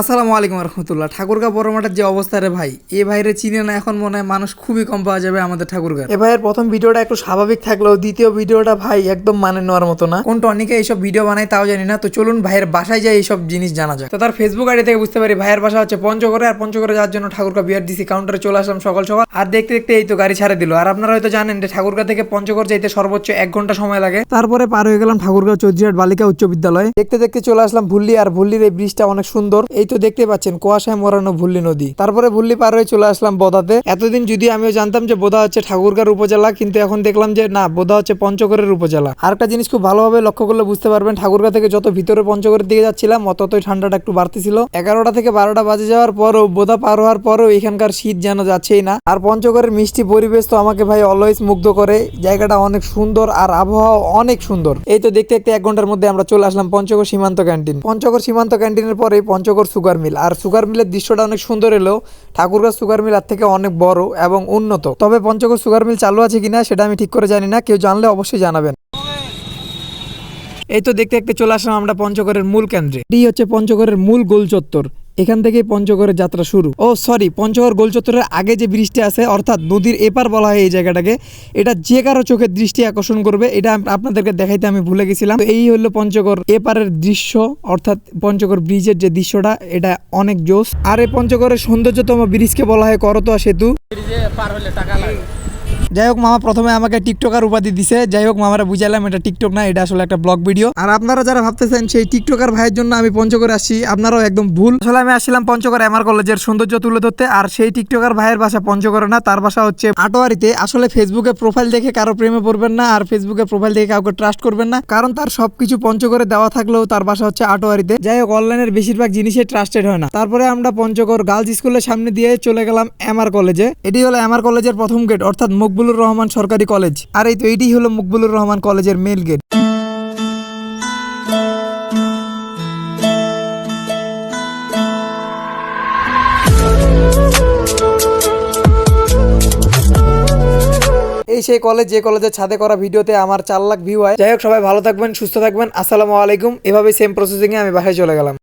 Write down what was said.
আসসালামু আলাইকুম রহমতুল্লাহ। ঠাকুরগা বড় মাঠের যে অবস্থা রে ভাই এ ভাইরে চিনে না এখন মনে হয় মানুষ খুবই কম পাওয়া যাবে আমাদের ঠাকুরগা এ ভাইয়ের প্রথম ভিডিওটা একটু স্বাভাবিক থাকলেও দ্বিতীয় ভিডিওটা ভাই একদম মানে নেওয়ার মতো না। কোন টনিকে এইসব ভিডিও বানায় তাও জানি না তো চলুন ভাইয়ের বাসায় যাই এইসব জিনিস জানা যায় তো তার ফেসবুক আইডি থেকে বুঝতে পারি ভাইয়ের বাসা হচ্ছে পঞ্চগড়ে আর পঞ্চগড়ে যাওয়ার জন্য ঠাকুরগা বিআরডিসি কাউন্টারে চলে আসলাম সকাল সকাল। আর দেখতে দেখতে এই তো গাড়ি ছাড়ে দিল। আর আপনারা হয়তো জানেন যে ঠাকুরগা থেকে পঞ্চগড় যাইতে সর্বোচ্চ এক ঘণ্টা সময় লাগে। তারপরে পার হয়ে গেলাম ঠাকুরগাঁও চৌধুরীহাট বালিকা উচ্চ বিদ্যালয়। দেখতে দেখতে চলে আসলাম ভুল্লি আর ভুল্লির এই ব্রিজটা অনেক সুন্দর। এই তো দেখতে পাচ্ছেন, কুয়াশায় মরানো ভুল্লি নদী। তারপরে ভুল্লি পার হয়ে চলে আসলাম বোদাতে। এতদিন যদি আমিও জানতাম যে বোদা হচ্ছে ঠাকুরগাঁর উপজেলা, কিন্তু এখন দেখলাম যে না, বোদা হচ্ছে পঞ্চগড়ের উপজেলা। আর একটা জিনিস খুব ভালোভাবে লক্ষ্য করলে বুঝতে পারবেন, ঠাকুরগাঁ থেকে যত ভিতরে পঞ্চগড়ের দিকে যাচ্ছিলাম ততই ঠান্ডাটা একটু বাড়তেছিল। এগারোটা থেকে বারোটা বাজে যাওয়ার পরও, বোদা পার হওয়ার পরও এখানকার শীত যেন যাচ্ছেই না। আর পঞ্চগড়ের মিষ্টি পরিবেশ তো আমাকে ভাই অলওয়েজ মুগ্ধ করে। জায়গাটা অনেক সুন্দর আর আবহাওয়া অনেক সুন্দর। এই তো দেখতে দেখতে এক ঘণ্টার মধ্যে আমরা চলে আসলাম পঞ্চগড় সীমান্ত ক্যান্টিন পঞ্চগড় সীমান্ত ক্যান্টিনের পরে পঞ্চগড় সুগার মিল। আর সুগার মিলের দৃশ্যটা অনেক সুন্দর এলেও ঠাকুরগাঁ সুগার মিল আর থেকে অনেক বড় এবং উন্নত। তবে পঞ্চগড় সুগার মিল চালু আছে কিনা সেটা আমি ঠিক করে জানি না। কেউ জানলে অবশ্যই জানাবেন। এই তো দেখতে দেখতে চলে আসলাম আমরা পঞ্চগড়ের মূল কেন্দ্রে। এটি হচ্ছে পঞ্চগড়ের মূল গোল চত্বর এখান থেকেই পঞ্চগড়ের যাত্রা শুরু। ও সরি পঞ্চগড় গোল চত্বরের আগে যে ব্রিজটি আছে, অর্থাৎ নদীর এপার বলা হয় এই জায়গাটাকে, এটা যে কারও চোখের দৃষ্টি আকর্ষণ করবে, এটা আপনাদেরকে দেখাইতে আমি ভুলে গেছিলাম। এই হলো পঞ্চগড় এপারের দৃশ্য, অর্থাৎ পঞ্চগড় ব্রিজের যে দৃশ্যটা, এটা অনেক জোশ। আর এই পঞ্চগড়ের সৌন্দর্যতম ব্রিজকে বলা হয় করতোয়া সেতু। যাই হোক, মামা প্রথমে আমাকে টিকটকার উপাধি দিছে। যাই হোক, মামারা বুঝালাম এটা টিকটক না, এটা আসলে একটা ব্লগ ভিডিও। আর আপনারা যারা ভাবতেছেন সেই টিকটকার ভাইয়ের জন্য আমি পঞ্চগড়ে আসছি, আপনারাও একদম ভুল। আসলে আমি আসছিলাম পঞ্চগড় এমআর কলেজের সৌন্দর্য তুলে ধরতে, আর সেই টিকটকার ভাইয়ের বাসা পঞ্চগড়ে না, তার বাসা হচ্ছে আটোয়ারিতে। আসলে ফেসবুকে প্রোফাইল দেখে কারও প্রেমে পড়বেন না, আর ফেসবুকে প্রোফাইল দেখে কাউকে ট্রাস্ট করবেন না, কারণ তার সবকিছু পঞ্চগড়ে দেওয়া থাকলেও তার বাসা হচ্ছে আটোয়ারিতে। যাই হোক অনলাইনের বেশিরভাগ জিনিসই ট্রাস্টেড হয় না। তারপরে আমরা পঞ্চগড় গার্লস স্কুলের সামনে দিয়ে চলে গেলাম এমআর কলেজে। এটি হলো এমআর কলেজের প্রথম গেট অর্থাৎ মকবুলুর রহমান সরকারি কলেজ। আর এই তো এটি হলো মকবুলুর রহমান কলেজের মেল গেট এই সেই কলেজ, যে কলেজের ছাদে করা ভিডিওতে আমার চার লাখ ভিউ হয়। যাই হোক, সবাই ভালো থাকবেন, সুস্থ থাকবেন। আসসালামু আলাইকুম। এভাবে সেম প্রসেসিং এ আমি বাসায় চলে গেলাম।